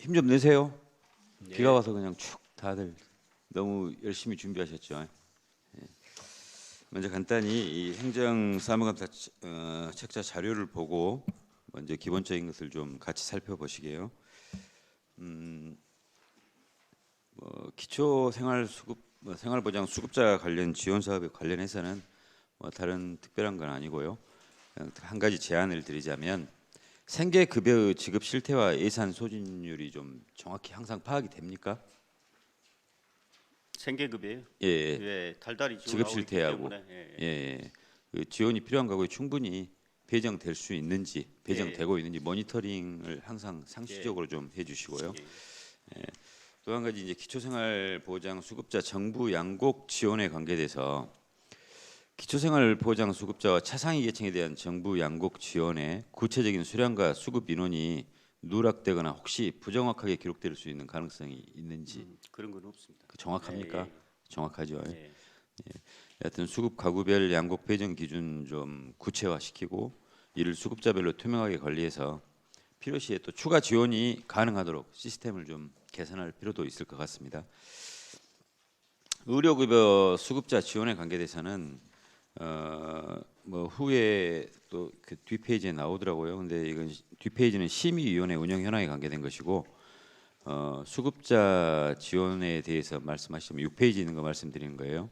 힘 좀 내세요. 네. 비가 와서 그냥 축 다들 너무 열심히 준비하셨죠. 예. 먼저 간단히 이 행정 사무감사 어, 책자 자료를 보고 먼저 기본적인 것을 좀 같이 살펴보시게요. 음, 뭐 기초 생활 수급 뭐 생활보장 수급자 관련 지원 사업에 관련해서는 뭐 다른 특별한 건 아니고요. 한 가지 제안을 드리자면 생계 급여 지급 실태와 예산 소진율이 좀 정확히 항상 파악이 됩니까? 생계급이에요. 예, 예. 예, 달달이 지급 실태하고. 예, 예, 예. 예. 그 지원이 필요한 거고에 충분히 배정될 수 있는지 배정되고 있는지 모니터링을 항상 상시적으로 좀 해주시고요. 예. 또한 가지 이제 기초생활보장 수급자 정부 양곡 지원에 관계돼서 기초생활보장 수급자와 차상위 계층에 대한 정부 양곡 지원의 구체적인 수량과 수급 인원이 누락되거나 혹시 부정확하게 기록될 수 있는 가능성이 있는지 음, 그런 건 없습니다. 그 정확합니까? 예, 정확하죠. 예, 예. 여하튼 수급 가구별 양곡 배정 기준 좀 구체화시키고 이를 수급자별로 투명하게 관리해서 필요시에 또 추가 지원이 가능하도록 시스템을 좀 개선할 필요도 있을 것 같습니다. 의료급여 수급자 지원에 관계돼서는 어뭐 후에 또 그 뒷페이지에 나오더라고요. 근데 이건 시- 뒷페이지는 심의위원회 운영 현황에 관계된 것이고 어 수급자 지원에 대해서 말씀하시면 6페이지 있는 거 말씀드리는 거예요.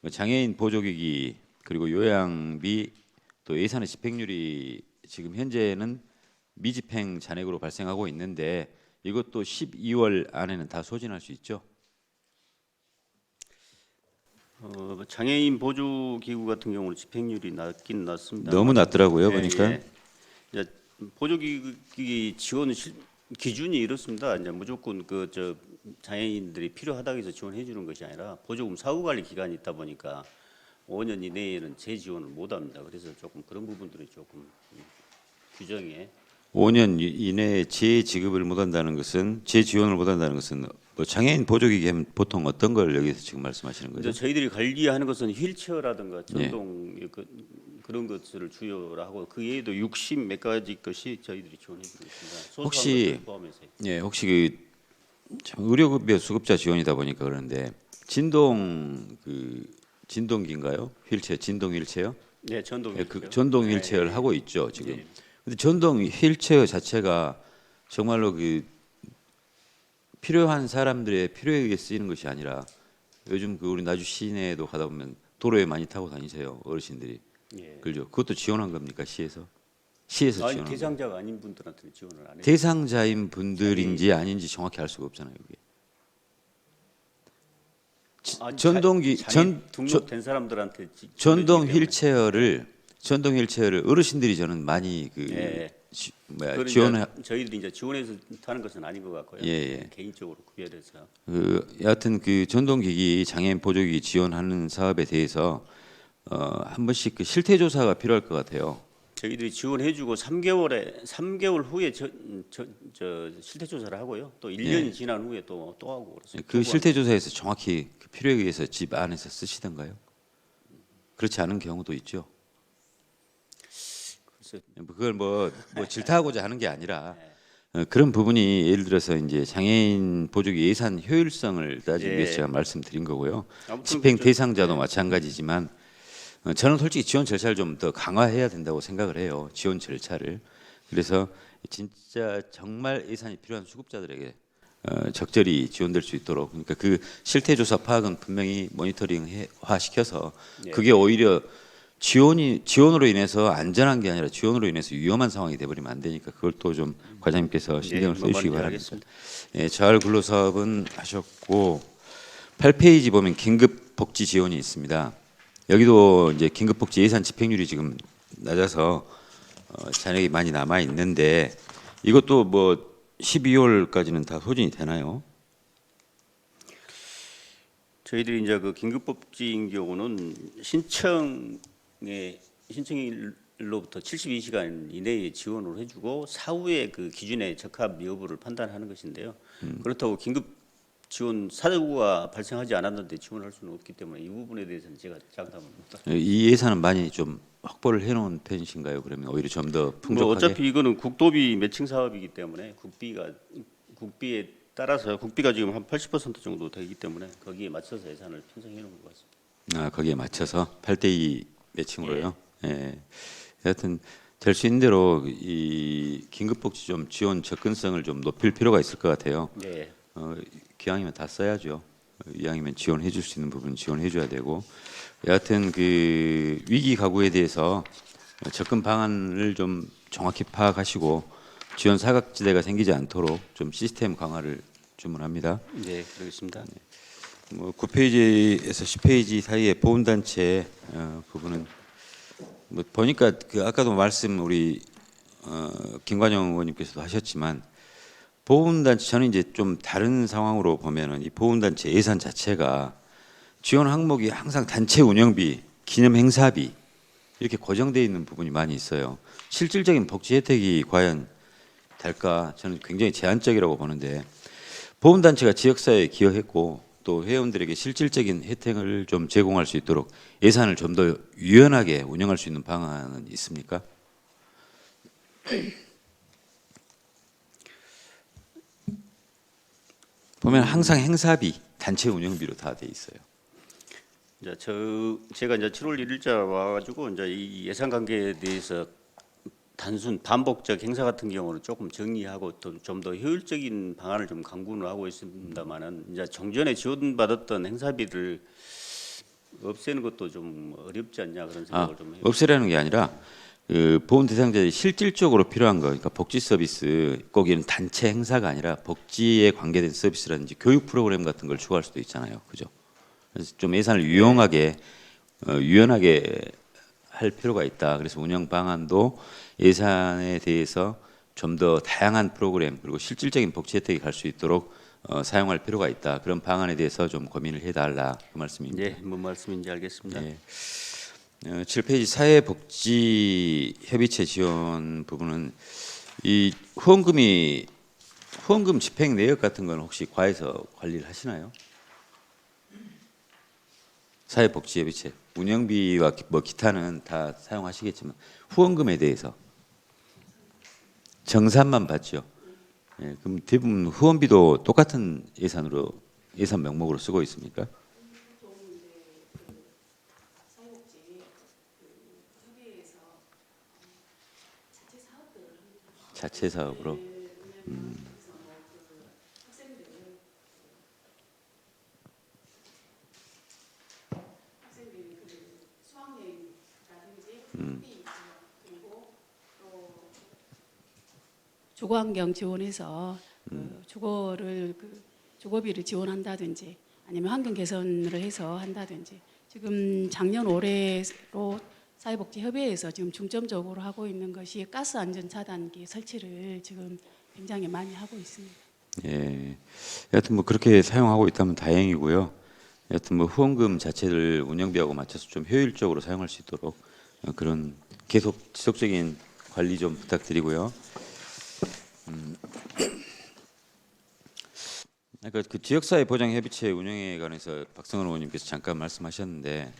뭐 장애인 보조기기 그리고 요양비 또 예산의 집행률이 지금 현재는 미집행 잔액으로 발생하고 있는데 이것도 12월 안에는 다 소진할 수 있죠. 어, 장애인 보조 기구 같은 경우는 집행률이 낮긴 낮습니다. 너무 낮더라고요 예, 보니까. 예. 이제 보조 기기 지원 실- 기준이 이렇습니다. 이제 무조건 그 저 장애인들이 필요하다고 해서 지원해 주는 것이 아니라 보조금 사후 관리 기간이 있다 보니까 5년 이내에는 재지원을 못 합니다. 그래서 조금 그런 부분들이 조금 음, 규정에 5년 이- 이내에 재지급을 못 한다는 것은 재지원을 못 한다는 것은 뭐 장애인 보조기기 하면 보통 어떤 걸 여기서 지금 말씀하시는 거죠? 저희들이 관리하는 것은 휠체어라든가 네. 전동 그, 그런 것을 주요로 하고 그 외에도 60 몇 가지 것이 저희들이 지원해 주고 있습니다. 혹시 예, 혹시 그 참 의료급여 수급자 지원이다 보니까 그러는데 진동 그 진동기인가요? 휠체어 진동 휠체어? 네 전동 예, 그 휠체어. 전동 네, 휠체어를 네. 하고 있죠 지금. 네. 근데 전동 휠체어 자체가 정말로 그 필요한 사람들의 필요에 의해 쓰이는 것이 아니라 요즘 그 우리 나주 시내에도 가다 보면 도로에 많이 타고 다니세요 어르신들이 예. 그죠? 그것도 지원한 겁니까 시에서? 시에서 아니 지원한 거. 대상자가 아닌 분들한테는 지원을 안 해요. 대상자인 분들인지 아닌지 정확히 알 수가 없잖아요. 아니, 전동기 자- 전 등록된 사람들한테 지- 전동. 휠체어를 전동 휠체어를 어르신들이 저는 많이 그 예. 지, 뭐야 이제 저희들이 이제 지원해서 타는 것은 아닌 것 같고요. 예, 예. 개인적으로 구별해서 그 여하튼 그 전동기기 장애인 보조기기 지원하는 사업에 대해서 어, 한 번씩 그 실태 조사가 필요할 것 같아요. 저희들이 지원해주고 3개월에 3개월 후에 저, 저, 저 실태 조사를 하고요. 또 1년이 지난 후에 또 또 하고 그렇습니다. 그 실태 조사에서 정확히 그 필요에 의해서 집 안에서 쓰시던가요? 그렇지 않은 경우도 있죠. 글쎄, 그걸 뭐, 뭐 질타하고자 하는 게 아니라 어, 그런 부분이 예를 들어서 이제 장애인 보조기 예산 효율성을 따지기 예. 위해서 제가 말씀드린 거고요. 집행 그 저- 대상자도 마찬가지지만 어, 저는 솔직히 지원 절차를 좀 더 강화해야 된다고 생각을 해요. 지원 절차를. 그래서 진짜 정말 예산이 필요한 수급자들에게 어, 적절히 지원될 수 있도록 그러니까 그 실태 조사 파악은 분명히 모니터링화 시켜서 예. 그게 오히려 지원이 지원으로 인해서 안전한 게 아니라 지원으로 인해서 위험한 상황이 돼버리면 안 되니까 그걸 또 좀 과장님께서 신경을 예, 뭐 써주시기 먼저 바랍니다. 예, 자활 근로 사업은 하셨고 8페이지 보면 긴급 복지 지원이 있습니다. 여기도 이제 긴급 복지 예산 집행률이 지금 낮아서 어, 잔액이 많이 남아 있는데 이것도 뭐 12월까지는 다 소진이 되나요? 저희들이 이제 그 긴급법지인 경우는 신청 에 신청일로부터 72시간 이내에 지원을 해주고 사후에 그 기준에 적합 여부를 판단하는 것인데요. 음. 그렇다고 긴급 지원 사고가 발생하지 않았는데 지원할 수는 없기 때문에 이 부분에 대해서는 제가 장담을 못합니다. 이 예산은 많이 좀 확보를 해놓은 편이신가요? 그러면 오히려 좀더뭐 풍족하게 어차피 이거는 국도비 매칭 사업이기 때문에 국비가 국비에 따라서 국비가 지금 한 80% 정도 되기 때문에 거기에 맞춰서 예산을 편성해 놓은 것 같습니다. 아, 거기에 맞춰서 8대2 매칭으로요. 예. 하여튼 될 수 있는 대로 이 긴급복지 좀 지원 접근성을 좀 높일 필요가 있을 것 같아요. 네. 어, 기왕이면 다 써야죠. 어, 이왕이면 지원해 줄 수 있는 부분 지원해 줘야 되고 여하튼 그 위기 가구에 대해서 접근 방안을 좀 정확히 파악하시고 지원 사각지대가 생기지 않도록 좀 시스템 강화를 주문합니다. 네, 그러겠습니다. 뭐 9페이지에서 10페이지 사이에 보훈단체 어, 부분은 뭐 보니까 그 아까도 말씀 우리 어, 김관영 의원님께서도 하셨지만 보훈단체 저는 이제 좀 다른 상황으로 보면은 이 보훈단체 예산 자체가 지원 항목이 항상 단체 운영비, 기념 행사비 이렇게 고정돼 있는 부분이 많이 있어요. 실질적인 복지 혜택이 과연 될까 저는 굉장히 제한적이라고 보는데 보훈단체가 지역사회에 기여했고 또 회원들에게 실질적인 혜택을 좀 제공할 수 있도록 예산을 좀 더 유연하게 운영할 수 있는 방안은 있습니까? 보면 항상 행사비, 단체 운영비로 다 돼 있어요. 이제 저 제가 이제 7월 1일자 와가지고 이제 이 예산 관계에 대해서 단순 반복적 행사 같은 경우는 조금 정리하고 좀더 효율적인 방안을 좀 강구를 하고 있습니다만은 이제 정전에 지원받았던 행사비를 없애는 것도 좀 어렵지 않냐 그런 아, 생각을 좀 해요. 없애라는 게 아니라 그 보훈 대상자들이 실질적으로 필요한 거, 그러니까 복지 서비스, 꼭 이런 단체 행사가 아니라 복지에 관계된 서비스라든지 교육 프로그램 같은 걸 추가할 수도 있잖아요, 그죠? 그래서 좀 예산을 유용하게 어, 유연하게 할 필요가 있다. 그래서 운영 방안도 예산에 대해서 좀 더 다양한 프로그램 그리고 실질적인 복지 혜택이 갈 수 있도록 어, 사용할 필요가 있다. 그런 방안에 대해서 좀 고민을 해달라 그 말씀입니다. 네, 뭔 말씀인지 알겠습니다. 예. 어, 7페이지 사회복지 협의체 지원 부분은 이 후원금이 후원금 집행 내역 같은 건 혹시 과에서 관리를 하시나요? 사회복지 협의체 운영비와 기- 뭐 기타는 다 사용하시겠지만 후원금에 대해서 정산만 받죠. 예, 그럼 대부분 후원비도 똑같은 예산으로 예산 명목으로 쓰고 있습니까? 자체 사업으로. 음. 주거 환경 지원해서 그 주거를 그 주거비를 지원한다든지 아니면 환경 개선을 해서 한다든지 지금 작년 올해로 사회복지협의회에서 지금 중점적으로 하고 있는 것이 가스 안전 차단기 설치를 지금 굉장히 많이 하고 있습니다. 예. 여하튼 뭐 그렇게 사용하고 있다면 다행이고요. 여하튼 뭐 후원금 자체를 운영비하고 맞춰서 좀 효율적으로 사용할 수 있도록 어, 그런 계속 지속적인 관리 좀 부탁드리고요. 음. 아까 그 지역사회 보장 협의체 운영에 관해서 박성원 의원님께서 잠깐 말씀하셨는데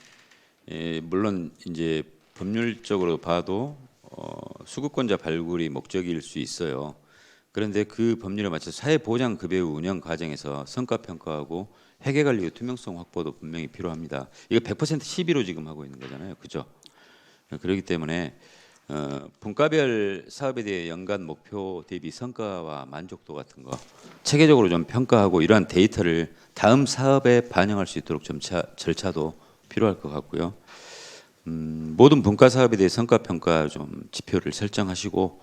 예, 물론 이제 법률적으로 봐도 어, 수급권자 발굴이 목적일 수 있어요. 그런데 그 법률에 맞춰 사회 보장 급여 운영 과정에서 성과 평가하고 회계 관리 투명성 확보도 분명히 필요합니다. 이거 100% 시비로 지금 하고 있는 거잖아요. 그죠? 그렇기 때문에 어, 분과별 사업에 대해 연간 목표 대비 성과와 만족도 같은 거 체계적으로 좀 평가하고 이러한 데이터를 다음 사업에 반영할 수 있도록 좀 차, 절차도 필요할 것 같고요. 음, 모든 분과 사업에 대해 성과 평가 좀 지표를 설정하시고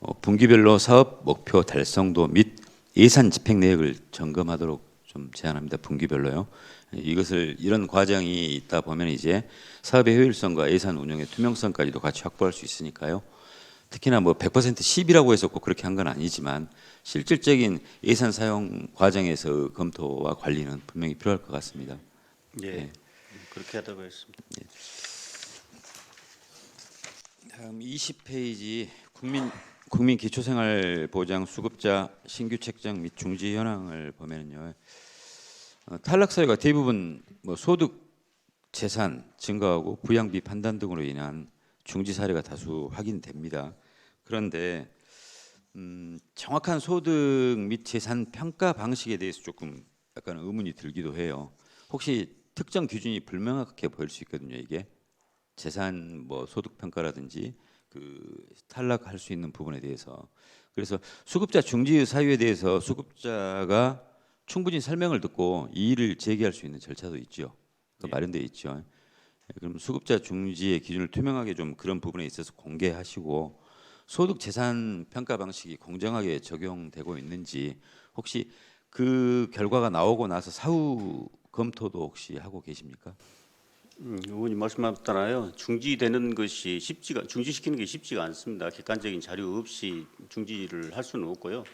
어, 분기별로 사업 목표 달성도 및 예산 집행 내역을 점검하도록 좀 제안합니다. 분기별로요. 이것을 이런 과정이 있다 보면 이제 사업의 효율성과 예산 운영의 투명성까지도 같이 확보할 수 있으니까요. 특히나 뭐 100% 10이라고 해서 꼭 그렇게 한 건 아니지만 실질적인 예산 사용 과정에서 검토와 관리는 분명히 필요할 것 같습니다. 예, 그렇게 하다고 했습니다. 다음 20페이지 국민 국민 기초생활보장 수급자 신규 책정 및 중지 현황을 보면요 어, 탈락 사유가 대부분 뭐 소득 재산 증가하고 부양비 판단 등으로 인한 중지 사례가 다수 확인됩니다. 그런데 음, 정확한 소득 및 재산 평가 방식에 대해서 조금 약간 의문이 들기도 해요. 혹시 특정 기준이 불명확하게 보일 수 있거든요. 이게 재산 뭐 소득 평가라든지 그 탈락할 수 있는 부분에 대해서 그래서 수급자 중지 사유에 대해서 수급자가 충분히 설명을 듣고 이의를 제기할 수 있는 절차도 있죠. 그 마련돼 있죠. 예, 그럼 수급자 중지의 기준을 투명하게 좀 그런 부분에 있어서 공개하시고 소득 재산 평가 방식이 공정하게 적용되고 있는지 혹시 그 결과가 나오고 나서 사후 검토도 혹시 하고 계십니까? 음, 의원님 말씀하셨잖아요. 중지되는 것이 쉽지가 중지시키는 게 쉽지가 않습니다. 객관적인 자료 없이 중지를 할 수는 없고요.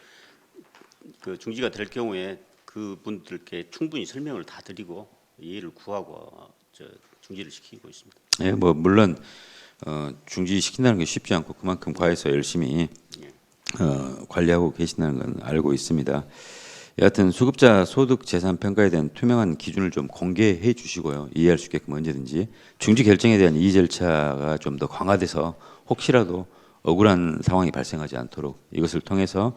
그 중지가 될 경우에 그 분들께 충분히 설명을 다 드리고 이해를 구하고 저 중지를 시키고 있습니다. 예, 뭐 물론 어, 중지시킨다는 게 쉽지 않고 그만큼 과에서 열심히 어, 관리하고 계신다는 건 알고 있습니다. 여하튼 수급자 소득 재산 평가에 대한 투명한 기준을 좀 공개해 주시고요. 이해할 수 있게끔 언제든지 중지 결정에 대한 이의 절차가 좀 더 강화돼서 혹시라도 억울한 상황이 발생하지 않도록 이것을 통해서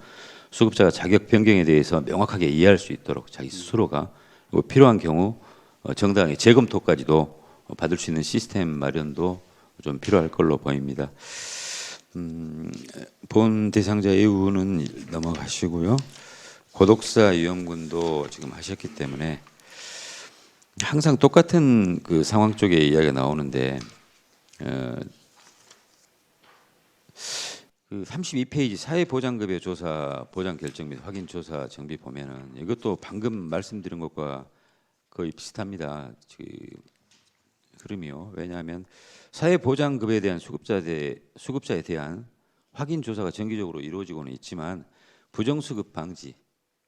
수급자가 자격 변경에 대해서 명확하게 이해할 수 있도록 자기 스스로가 필요한 경우 어, 정당하게 재검토까지도 받을 수 있는 시스템 마련도 좀 필요할 걸로 보입니다. 음, 본 대상자 예우는 넘어가시고요. 고독사 위험군도 지금 하셨기 때문에 항상 똑같은 그 상황 쪽에 이야기가 나오는데 어, 그 32페이지 사회보장급여 조사 보장 결정 및 확인 조사 정비 보면은 이것도 방금 말씀드린 것과 거의 비슷합니다. 그 흐름이요. 왜냐하면 사회보장급에 대한 수급자에 수급자에 대한 확인 조사가 정기적으로 이루어지고는 있지만 부정수급 방지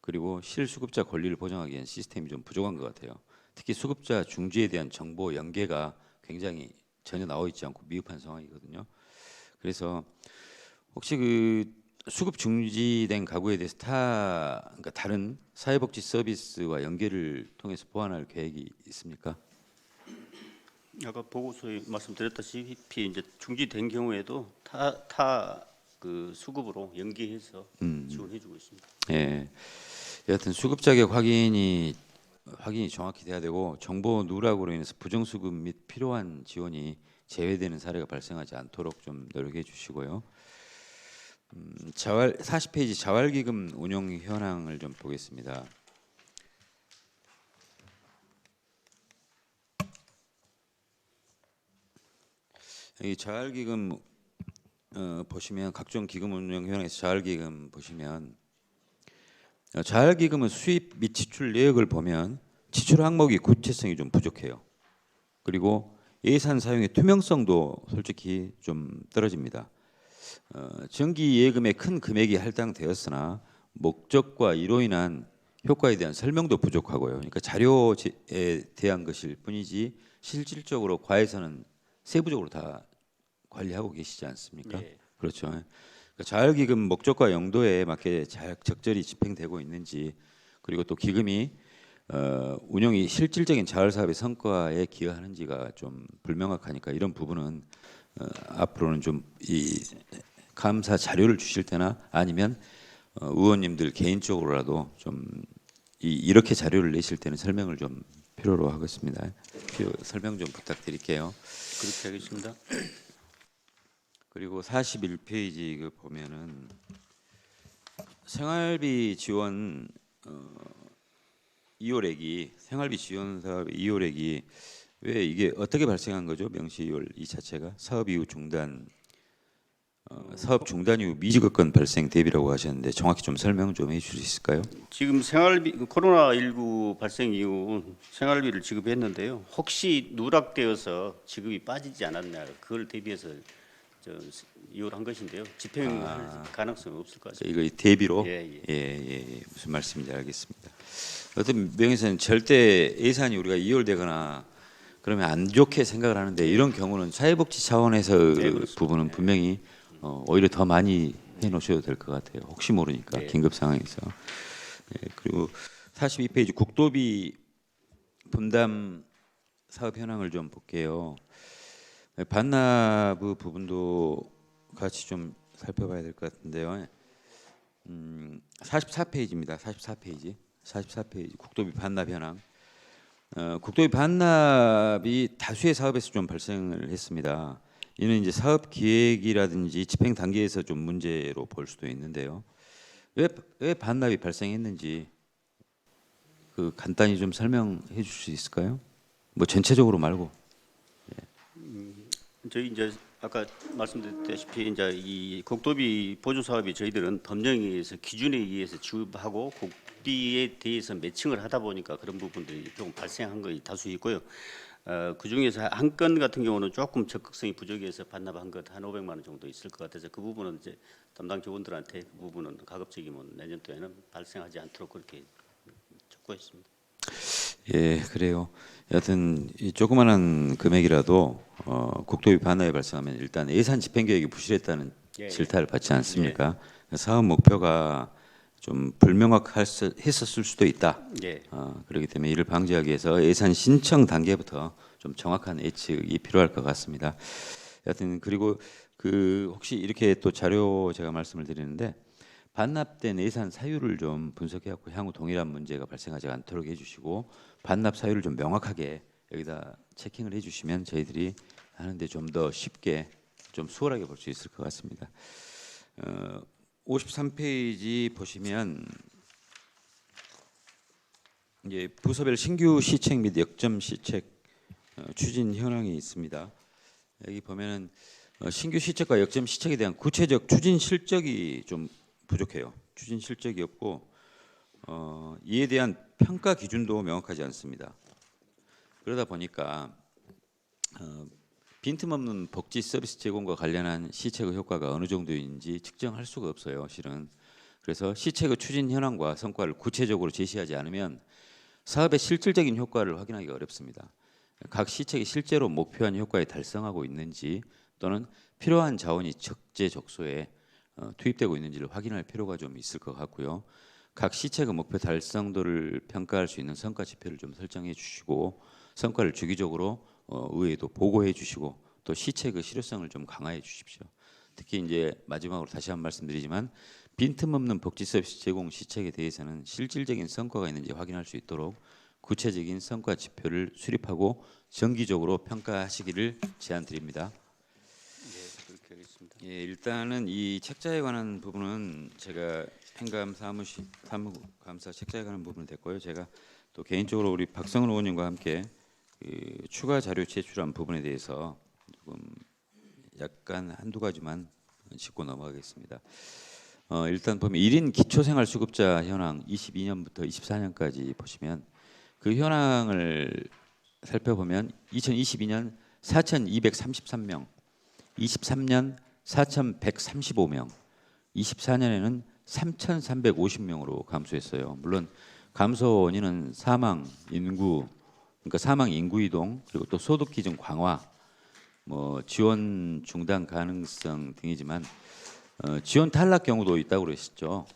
그리고 실수급자 권리를 보장하기 위한 시스템이 좀 부족한 것 같아요. 특히 수급자 중지에 대한 정보 연계가 굉장히 전혀 나와 있지 않고 미흡한 상황이거든요. 그래서 혹시 그 수급 중지된 가구에 대해서 타 그러니까 다른 사회복지 서비스와 연계를 통해서 보완할 계획이 있습니까? 아까 보고서에 말씀드렸다시피 이제 중지된 경우에도 타 타 그 수급으로 연계해서 지원해주고 있습니다. 예. 여하튼 수급 자격 확인이 확인이 정확히 돼야 되고 정보 누락으로 인해서 부정 수급 및 필요한 지원이 제외되는 사례가 발생하지 않도록 좀 노력해 주시고요. 음, 자활 40페이지 자활기금 운용 현황을 좀 보겠습니다. 이 자활기금 어, 보시면 각종 기금 운용 현황에서 자활기금 보시면 어, 자활기금은 수입 및 지출 내역을 보면 지출 항목이 구체성이 좀 부족해요. 그리고 예산 사용의 투명성도 솔직히 좀 떨어집니다. 어, 정기 예금의 큰 금액이 할당되었으나 목적과 이로 인한 효과에 대한 설명도 부족하고요. 그러니까 자료에 대한 것일 뿐이지 실질적으로 과에서는 세부적으로 다 관리하고 계시지 않습니까? 예. 그렇죠. 그러니까 자율기금 목적과 용도에 맞게 잘 적절히 집행되고 있는지 그리고 또 기금이 어, 운영이 실질적인 자율 사업의 성과에 기여하는지가 좀 불명확하니까 이런 부분은 어, 앞으로는 좀 이 감사 자료를 주실 때나 아니면 어, 의원님들 개인적으로라도 좀 이, 이렇게 자료를 내실 때는 설명을 좀 필요로 하겠습니다. 필요, 설명 좀 부탁드릴게요. 그렇게 하겠습니다. 그리고 41페이지 그 보면은 생활비 지원 어, 이월액이 생활비 지원 사업 이월액이 왜 이게 어떻게 발생한 거죠? 명시이월 이 자체가 사업 이후 중단 어, 사업 중단 이후 미지급건 발생 대비라고 하셨는데 정확히 좀 설명 좀 해주실 수 있을까요? 지금 생활비 코로나 19 발생 이후 생활비를 지급했는데요. 혹시 누락되어서 지급이 빠지지 않았냐 그걸 대비해서 저 이월한 것인데요. 집행할 가능성이 없을 것 같습니다. 이거 대비로 예, 예. 예, 예, 예. 무슨 말씀인지 알겠습니다. 어떤 명에서는 절대 예산이 우리가 이월되거나 그러면 안 좋게 생각을 하는데 이런 경우는 사회복지 차원에서 네, 그렇습니다. 부분은 분명히 어, 오히려 더 많이 해 놓으셔도 될 것 같아요. 혹시 모르니까 네. 긴급 상황에서. 예, 그리고 42페이지 국도비 분담 사업 현황을 좀 볼게요. 예, 반납 부분도 같이 좀 살펴봐야 될 것 같은데요. 음, 44페이지입니다. 44페이지. 44페이지 국도비 반납 현황. 어, 국도비 반납이 다수의 사업에서 좀 발생을 했습니다. 이는 이제 사업 기획이라든지 집행 단계에서 좀 문제로 볼 수도 있는데요. 왜, 왜 반납이 발생했는지 그 간단히 좀 설명해 줄수 있을까요? 뭐 전체적으로 말고. 저희 이제 아까 말씀드렸다시피 이제 이 국도비 보조 사업이 저희들은 법령에 의해서 기준에 의해서 지급하고 국 비에 대해서 매칭을 하다 보니까 그런 부분들이 좀 발생한 것이 다수 있고요. 어, 그 중에서 한 건 같은 경우는 조금 적극성이 부족해서 반납한 것 한 500만 원 정도 있을 것 같아서 그 부분은 이제 담당 직원들한테 그 부분은 가급적이면 내년 도에는 발생하지 않도록 그렇게 촉구했습니다. 예, 그래요. 여하튼 이 조그마한 금액이라도 어, 국도비 반납이 발생하면 일단 예산 집행 계획이 부실했다는 예, 예. 질타를 받지 않습니까? 사업 목표가 좀 불명확했었을 수도 있다. 예. 어, 그렇기 때문에 이를 방지하기 위해서 예산 신청 단계부터 좀 정확한 예측이 필요할 것 같습니다. 여하튼 그리고 그 혹시 이렇게 또 자료 제가 말씀을 드리는데 반납된 예산 사유를 좀 분석해갖고 향후 동일한 문제가 발생하지 않도록 해주시고 반납 사유를 좀 명확하게 여기다 체킹을 해주시면 저희들이 하는데 좀 더 쉽게 좀 수월하게 볼 수 있을 것 같습니다. 어, 53페이지 보시면 이제 부서별 신규 시책 및 역점 시책 어, 추진 현황이 있습니다. 여기 보면은 어, 신규 시책과 역점 시책에 대한 구체적 추진 실적이 좀 부족해요. 추진 실적이 없고 어, 이에 대한 평가 기준도 명확하지 않습니다. 그러다 보니까 어, 빈틈없는 복지 서비스 제공과 관련한 시책의 효과가 어느 정도인지 측정할 수가 없어요. 실은 그래서 시책의 추진 현황과 성과를 구체적으로 제시하지 않으면 사업의 실질적인 효과를 확인하기가 어렵습니다. 각 시책이 실제로 목표한 효과에 달성하고 있는지 또는 필요한 자원이 적재적소에 어, 투입되고 있는지를 확인할 필요가 좀 있을 것 같고요. 각 시책의 목표 달성도를 평가할 수 있는 성과 지표를 좀 설정해 주시고 성과를 주기적으로 어, 의회에도 보고해 주시고 또 시책의 실효성을 좀 강화해 주십시오. 특히 이제 마지막으로 다시 한번 말씀드리지만 빈틈없는 복지 서비스 제공 시책에 대해서는 실질적인 성과가 있는지 확인할 수 있도록 구체적인 성과 지표를 수립하고 정기적으로 평가하시기를 제안드립니다. 네, 그렇게 하겠습니다. 예, 일단은 이 책자에 관한 부분은 제가 행감 사무시 사무감사 책자에 관한 부분은 됐고요. 제가 또 개인적으로 우리 박성훈 의원님과 함께 그 추가 자료 제출한 부분에 대해서 조금 약간 한두 가지만 짚고 넘어가겠습니다. 어, 일단 보면 1인 기초생활수급자 현황 22년부터 24년까지 보시면 그 현황을 살펴보면 2022년 4,233명, 23년 4,135명, 24년에는 3,350명으로 감소했어요. 물론 감소 원인은 사망 인구 그러니까 사망 인구 이동 그리고 또 소득 기준 강화 뭐 지원 중단 가능성 등이지만 어, 지원 탈락 경우도 있다고 그러셨죠.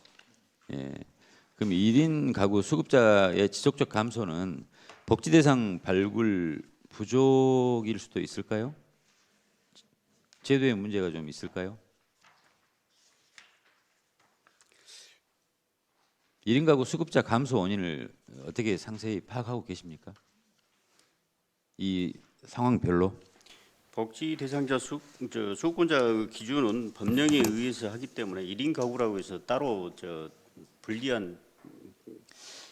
예. 그럼 1인 가구 수급자의 지속적 감소는 복지 대상 발굴 부족일 수도 있을까요? 제도에 문제가 좀 있을까요? 1인 가구 수급자 감소 원인을 어떻게 상세히 파악하고 계십니까? 이 상황별로 복지 대상자 수, 저 수급자 기준은 법령에 의해서 하기 때문에 1인 가구라고 해서 따로 저 불리한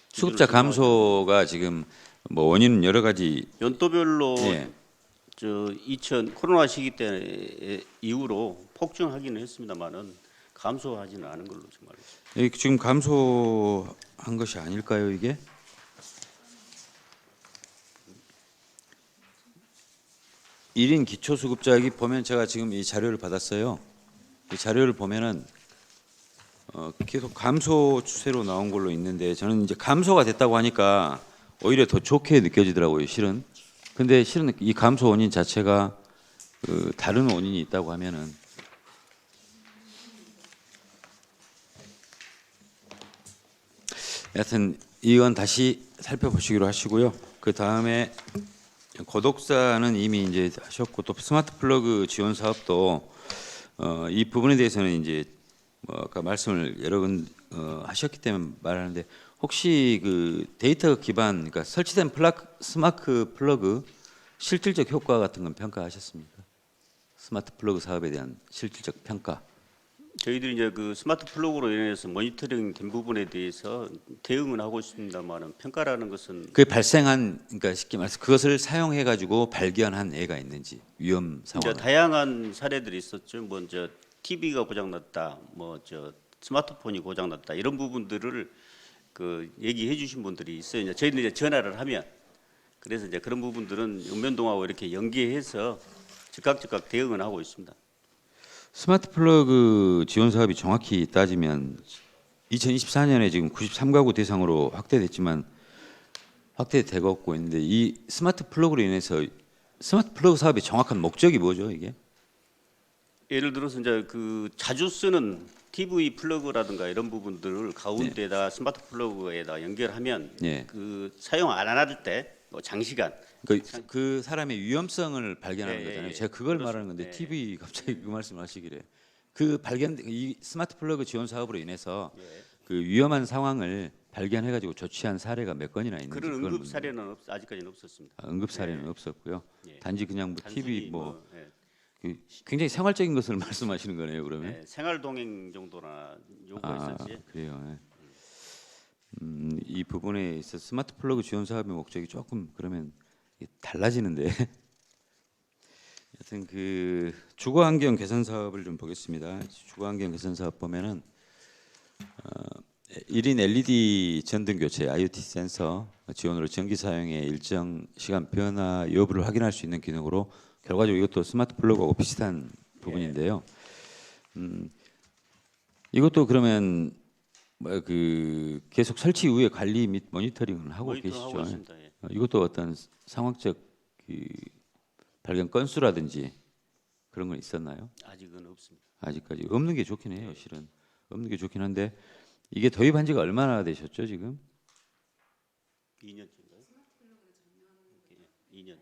수급자 감소가 지금 뭐 원인은 여러 가지 연도별로 예. 저 2000 코로나 시기 때 이후로 폭증하기는 했습니다만은 감소하지는 않은 걸로 지금 알고 있습니다. 여기 지금 감소한 것이 아닐까요 이게? 일인 기초수급자 여기 보면 제가 지금 이 자료를 받았어요. 이 자료를 보면은 어, 계속 감소 추세로 나온 걸로 있는데 저는 이제 감소가 됐다고 하니까 오히려 더 좋게 느껴지더라고요 실은. 근데 실은 이 감소 원인 자체가 그 다른 원인이 있다고 하면은 여하튼 이건 다시 살펴보시기로 하시고요. 그 다음에 고독사는 이미 이제 하셨고 또 스마트 플러그 지원 사업도 어, 이 부분에 대해서는 이제 뭐 아까 말씀을 여러 번 어, 하셨기 때문에 말하는데 혹시 그 데이터 기반 그러니까 설치된 플러그, 스마트 플러그 실질적 효과 같은 건 평가하셨습니까? 스마트 플러그 사업에 대한 실질적 평가. 저희들이 이제 그 스마트 플러그로 인해서 모니터링 된 부분에 대해서 대응은 하고 있습니다만은 평가라는 것은 그 발생한 그러니까 쉽게 말해서 그것을 사용해 가지고 발견한 애가 있는지 위험 이제 상황. 다양한 사례들이 있었죠. 먼저 TV가 고장났다, 뭐 저 스마트폰이 고장났다 이런 부분들을 그 얘기해 주신 분들이 있어요. 이제 저희는 이제 전화를 하면 그래서 이제 그런 부분들은 읍면동하고 이렇게 연계해서 즉각 즉각 대응을 하고 있습니다. 스마트 플러그 지원 사업이 정확히 따지면 2024년에 지금 93가구 대상으로 확대됐지만 확대되고 있는데 이 스마트 플러그로 인해서 스마트 플러그 사업의 정확한 목적이 뭐죠 이게? 예를 들어서 이제 그 자주 쓰는 TV 플러그라든가 이런 부분들을 가운데다 스마트 플러그에다 연결하면 예. 그 사용 안할때뭐 장시간 그, 그 사람의 위험성을 발견하는 예, 예, 거잖아요. 예. 제가 그걸 그렇습니다. 말하는 건데 예. TV 갑자기 그 말씀하시기래. 그 발견 이 스마트 플러그 지원 사업으로 인해서 예. 그 위험한 상황을 발견해 가지고 조치한 사례가 몇 건이나 있는지 그런 그걸 응급 사례는 없, 아직까지는 없었습니다. 아, 응급 사례는 없었고요. 예. 단지 그냥 뭐 단순히 TV 뭐 예, 그 굉장히 생활적인 것을 말씀하시는 거네요. 그러면 예, 생활 동행 정도나 요구가 아 있었지. 그래요. 예. 음, 이 부분에 있어 서 스마트 플러그 지원 사업의 목적이 조금 그러면 달라지는데. 여튼 그 주거 환경 개선 사업을 좀 보겠습니다. 주거 환경 개선 사업 보면은 어, 1인 LED 전등 교체 IoT 센서 지원으로 전기 사용의 일정 시간 변화 여부를 확인할 수 있는 기능으로 결과적으로 이것도 스마트 플러그하고 비슷한 부분인데요. 음, 이것도 그러면 뭐 그 계속 설치 이후에 관리 및 모니터링을 하고 모니터 계시죠. 하고 있습니다. 예. 어, 이것도 어떤 상황적 그 발견 건수라든지 그런 건 있었나요? 아직은 없습니다. 아직까지 없는 게 좋긴 해요, 실은 없는 게 좋긴 한데 이게 도입한 지가 얼마나 되셨죠 지금? 2년째인가요? 2년.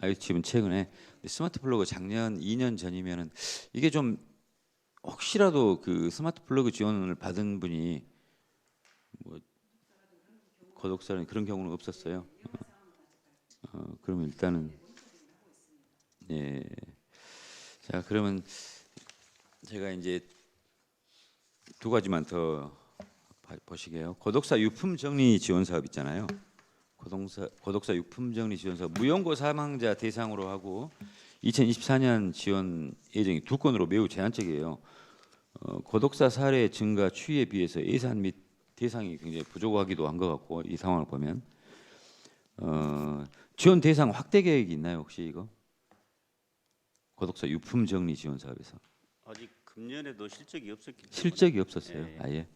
아, 지금 최근에 스마트 플러그 작년 2년 전이면은 이게 좀 혹시라도 그 스마트 플러그 지원을 받은 분이 뭐 고독사는 그런 경우는 없었어요. 어, 어, 그러면 일단은 예. 자 그러면 제가 이제 두 가지만 더 봐- 보시게요. 고독사 유품 정리 지원 사업 있잖아요. 고독사 고독사 유품 정리 지원 사업 무연고 사망자 대상으로 하고 2024년 지원 예정이 두 건으로 매우 제한적이에요. 어, 고독사 사례 증가 추이에 비해서 예산 및 대상이 굉장히 부족하기도 한 것 같고 이 상황을 보면. 어, 지원 대상 확대 계획이 있나요 혹시 이거? 고독사 유품 정리 지원 사업에서. 아직 금년에도 실적이 없었기 때문에. 실적이 없었어요? 예, 예. 아예.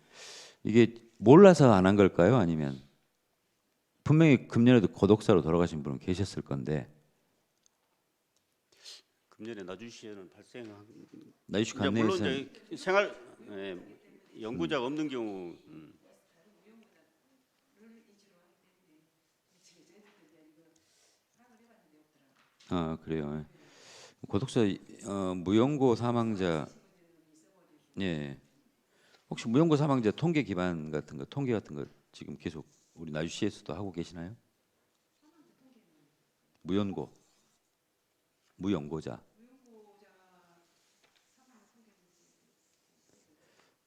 이게 몰라서 안 한 걸까요? 아니면 분명히 금년에도 고독사로 돌아가신 분은 계셨을 건데. 금년에 나주시에는 발생한 나이슈 이제 물론 관내에서는 이제 생활 예, 연구자가 없는 경우 음, 아 그래요. 고독사 어, 무연고 사망자 예 혹시 무연고 사망자 통계 기반 같은 거 통계 같은 거 지금 계속 우리 나주시에서도 하고 계시나요? 무연고 무연고자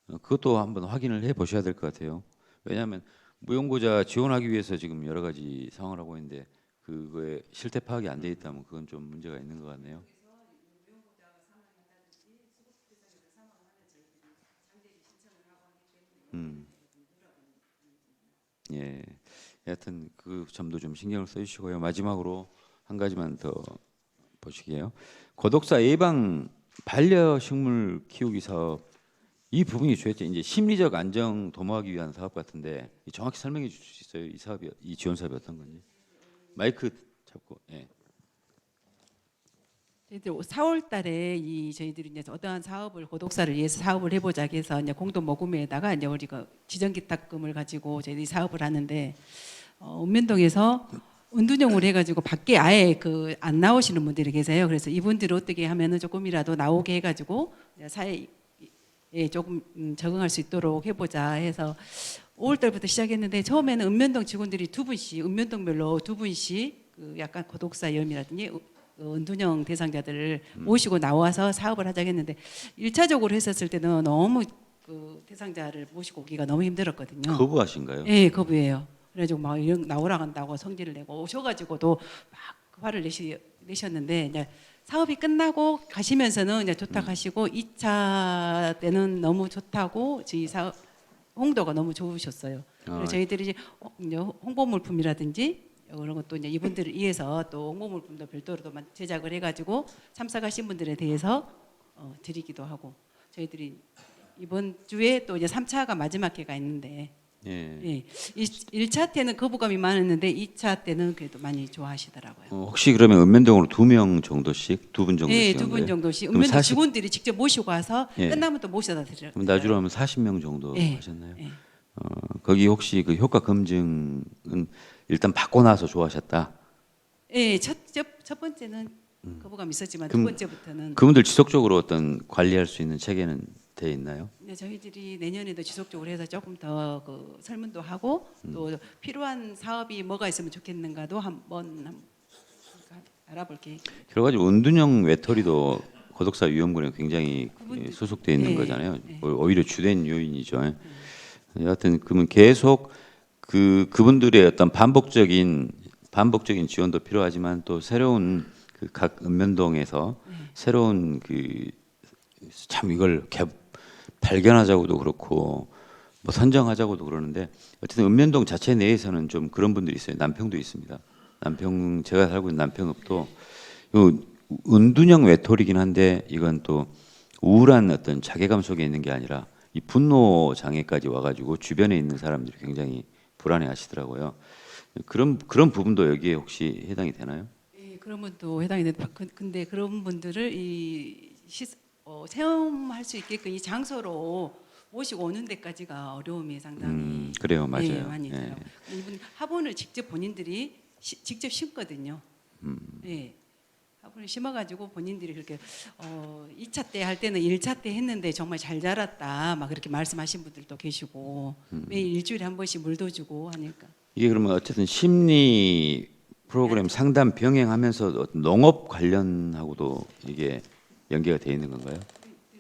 어, 그것도 한번 확인을 해 보셔야 될 것 같아요. 왜냐하면 무연고자 지원하기 위해서 지금 여러 가지 상황을 하고 있는데 그거에 실태 파악이 안 돼 있다면 그건 좀 문제가 있는 것 같네요. 음. 예. 여하튼 그 점도 좀 신경을 써주시고요. 마지막으로 한 가지만 더 보시게요. 고독사 예방 반려식물 키우기 사업 이 부분이 주였죠. 이제 심리적 안정 도모하기 위한 사업 같은데 이 정확히 설명해 주실 수 있어요? 이 사업이 이 지원 사업이 어떤 건지. 마이크 잡고 예. 저희들 4월 달에 이 저희들이 이제 어떠한 사업을 고독사를 위해서 사업을 해보자 해서 이제 공동 모금에다가 이제 우리가 지정 기탁금을 가지고 저희들이 사업을 하는데 어, 읍면동에서 은둔형으로 해가지고 밖에 아예 그 안 나오시는 분들이 계세요. 그래서 이분들을 어떻게 하면은 조금이라도 나오게 해가지고 이제 사회 예, 조금 음, 적응할 수 있도록 해보자 해서 5월달부터 시작했는데 처음에는 읍면동 직원들이 두 분씩 읍면동별로 두 분씩 그 약간 고독사 염이라든지 어, 은둔형 대상자들을 모시고 나와서 사업을 하자고 했는데 일차적으로 했었을 때는 너무 그 대상자를 모시고 오기가 너무 힘들었거든요. 거부하신가요? 예, 거부예요. 그래가지고 막 이런 나오라 한다고 성질을 내고 오셔가지고도 막 화를 내시, 내셨는데 이제 사업이 끝나고 가시면서는 이제 좋다 하시고 2차 때는 너무 좋다고 저희 사업 홍도가 너무 좋으셨어요. 그래서 아. 저희들이 이제 호- 이제 홍보 물품이라든지 그런 것도 이제 이분들을 위해서 또 홍보 물품도 별도로 또 만- 제작을 해가지고 참석하신 분들에 대해서 어, 드리기도 하고 저희들이 이번 주에 또 이제 3차가 마지막 회가 있는데 예. 예. 1차 때는 거부감이 많았는데 2차 때는 그래도 많이 좋아하시더라고요. 어, 혹시 그러면 읍면동으로 두 명 정도씩, 두 분 정도씩? 예, 한두분 거예요? 정도씩 그럼 은면동 40 직원들이 직접 모시고 와서 예. 끝나면 또 모셔다 드려. 그럼 나주로 하면 40명 정도 예. 하셨나요? 예. 어, 거기 혹시 그 효과 검증은 일단 받고 나서 좋아하셨다. 예, 첫, 첫, 첫 번째는 거부감 있었지만 두 음. 그럼 번째부터는 그분들 지속적으로 어떤 관리할 수 있는 체계는 돼 있나요? 네, 저희들이 내년에도 지속적으로 해서 조금 더 그 설문도 하고 음. 또 필요한 사업이 뭐가 있으면 좋겠는가도 한번 한- 알아볼 계획. 여러 가지 은둔형 외톨이도 고독사 위험군에 굉장히 그분들- 예, 소속돼 있는 예, 거잖아요. 예. 오- 오히려 주된 요인이죠. 여하튼 그러면 계속 그 그분들의 어떤 반복적인 반복적인 지원도 필요하지만 또 새로운 그 각 읍면동에서 네. 새로운 그 참 이걸 개, 발견하자고도 그렇고 뭐 선정하자고도 그러는데 어쨌든 읍면동 자체 내에서는 좀 그런 분들이 있어요. 남평도 있습니다. 남평 제가 살고 있는 남평읍도 요 은둔형 외톨이긴 한데 이건 또 우울한 어떤 자괴감 속에 있는 게 아니라 이 분노 장애까지 와가지고 주변에 있는 사람들이 굉장히 불안해하시더라고요. 그런 그런 부분도 여기에 혹시 해당이 되나요? 예, 그런 분도 해당이 된다. 그- 근데 그런 분들을 이 시, 어, 체험할 수 있게끔 이 장소로 모시고 오는 데까지가 어려움이 상당히 음, 그래요, 맞아요. 예, 많이 예. 있더라고요. 이분 화분을 직접 본인들이 시, 직접 심거든요. 음. 예. 화분을 심어가지고 본인들이 그렇게 어, 2차 때 할 때는 1차 때 했는데 정말 잘 자랐다 막 그렇게 말씀하신 분들도 계시고 음. 매일 일주일에 한 번씩 물도 주고 하니까 이게 그러면 어쨌든 심리 프로그램 상담 병행하면서 어떤 농업 관련하고도 이게 연계가 돼 있는 건가요?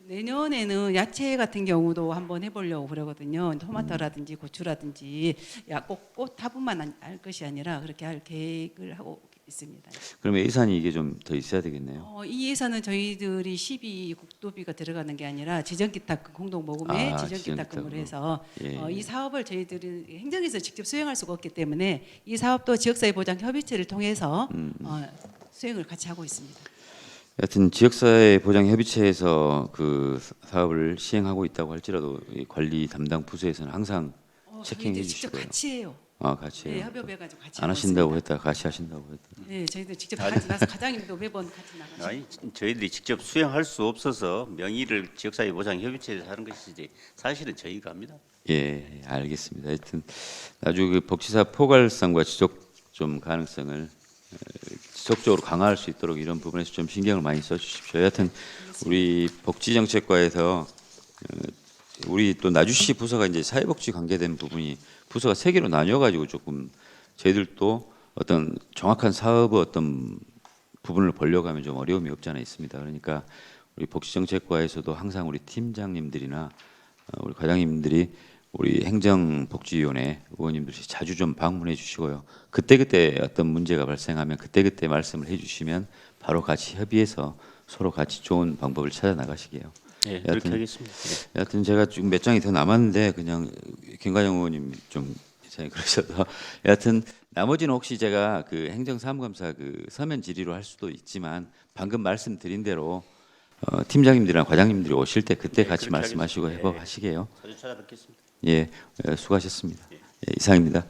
내년에는 야채 같은 경우도 한번 해보려고 그러거든요. 토마토라든지 고추라든지 야꽃꽃 화분만 안- 할 것이 아니라 그렇게 할 계획을 하고 있습니다. 그러면 예산이 이게 좀 더 있어야 되겠네요. 어, 이 예산은 저희들이 12 국도비가 들어가는 게 아니라 지정기탁금 공동 모금에 아, 지정기탁금으로 지정기탁금으로. 해서 예. 어, 이 사업을 저희들은 행정에서 직접 수행할 수가 없기 때문에 이 사업도 지역사회 보장 협의체를 통해서 음. 어, 수행을 같이 하고 있습니다. 여하튼 지역사회 보장 협의체에서 그 사업을 시행하고 있다고 할지라도 이 관리 담당 부서에서는 항상 어, 체킹해 저희들 직접 주시고요. 같이 해요. 아 같이 네, 해요. 협업해가지고 같이 안 하고 하신다고 있습니다. 했다 같이 하신다고 했다. 네, 저희들 직접 같이 나서 과장님도 매번 같이 나가죠. 아니 저희들이 직접 수행할 수 없어서 명의를 지역사회 보장 협의체에서 하는 것이지 사실은 저희가 합니다. 예, 알겠습니다. 하여튼 아주 그 복지사 포괄성과 지속 좀 가능성을 어, 지속적으로 강화할 수 있도록 이런 부분에서 좀 신경을 많이 써주십시오. 여하튼 우리 복지정책과에서 어, 우리 또 나주시 부서가 이제 사회복지 관계된 부분이 부서가 세 개로 나뉘어가지고 조금 저희들도 어떤 정확한 사업의 어떤 부분을 보려고 하면 좀 어려움이 없지 않아 있습니다. 그러니까 우리 복지정책과에서도 항상 우리 팀장님들이나 어, 우리 과장님들이 우리 행정복지위원회 의원님들이 자주 좀 방문해 주시고요. 그때그때 어떤 문제가 발생하면 그때그때 말씀을 해 주시면 바로 같이 협의해서 서로 같이 좋은 방법을 찾아 나가시게요. 예, 여하튼- 그렇게 하겠습니다. 예. 여하튼 제가 지금 몇 장이 더 남았는데 그냥 김과장 의원님 좀 이상히 그러셔서 여하튼 나머지는 혹시 제가 그 행정사무감사 그 서면 질의로 할 수도 있지만 방금 말씀드린 대로 어, 팀장님들이랑 과장님들이 오실 때 그때 네, 같이 말씀하시고 하겠습니다. 해보 하시게요. 자주 찾아뵙겠습니다. 예, 어, 수고하셨습니다. 예, 이상입니다.